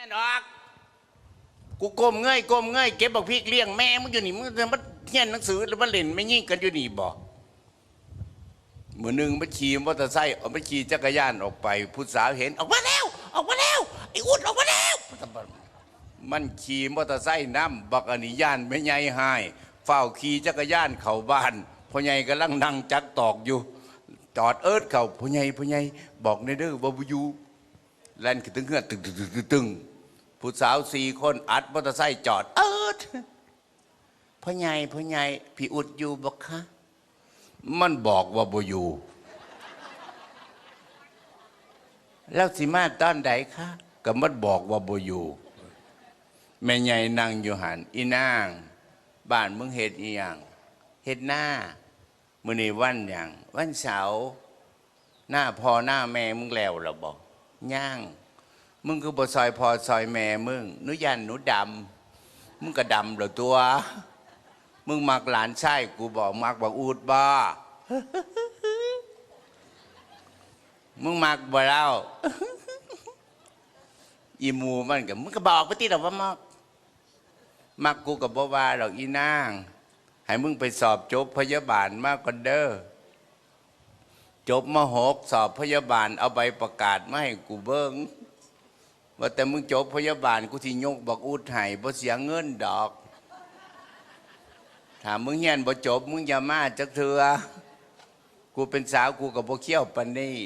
ยนออก กูก้มเงยก้มเงยเก็บบักพริกเลี้ยงแม่มึงอยู่นี่มึงจะมาเทียนหนังสือหรือมาเล่นไม่ยิ่งกันอยู่นี่บ่มือหนึ่งมาขี่มอเตอร์ไซค์เอามาขี่จักรยานออกไปผู้สาวเห็นออกมาแล้ว ออกมาแล้วไอ้อุดออกมาแล้ว มันขี่มอเตอร์ไซค์น้ำบักอนิยานไม่ใหญ่หายเฝ้าขี่จักรยานเข้าบ้านพ่อใหญ่กำลังนั่งจักตอกอยู่ จอดเอิดเขาพ่อใหญ่พ่อใหญ่บอกในเด้อบ่บ่อยู่แล่นขึ้นถึงเฮือนตึงตึงตึงตึงตึง ผู้สาวสี่คนอัดมอเตอร์ไซค์จอด เอิดพ่อใหญ่พ่อใหญ่พี่อุดอยู่บ่คะ มันบอกว่าบ่อยู่ แล้วสิมาตอนใดคะก็มันบอกว่าบ่อยู่แม่ใหญ่นั่งอยู่หันอีนาง บ้านมึงเฮ็ดอีหยังเฮ็ดหน้ามือนีวันหยังวันเสาร์หน้าพ่อหน้าแม่มึงแล้วล่ะบ่ย่าง มึงคือบ่ซอยพอซอยแม่มึงหนูยันหนูดำมึงก็ดำเหรอตัว มึงมักหลานชายกูบอกมักบักอูดบ่มึงมักบ่เล่าอีหมูมันกับมึงก็บอกไปที่เราว่ามักมักกูกับบ่ว่าดอกอีนาง ให้มึงไปสอบจบพยาบาลมากก่อนเด้อจบมหกสอบพยาบาลเอาใบประกาศมาให้กูเบิ้ง ว่าแต่มึงจบพยาบาลกูที่ยกบอกอูดให้บ่เสียเงินดอกถามมึงเฮียนบ่จบ มึงอย่ามาจักเถือกูเป็นสาวกูกับบ่เขี้ยวปันนี่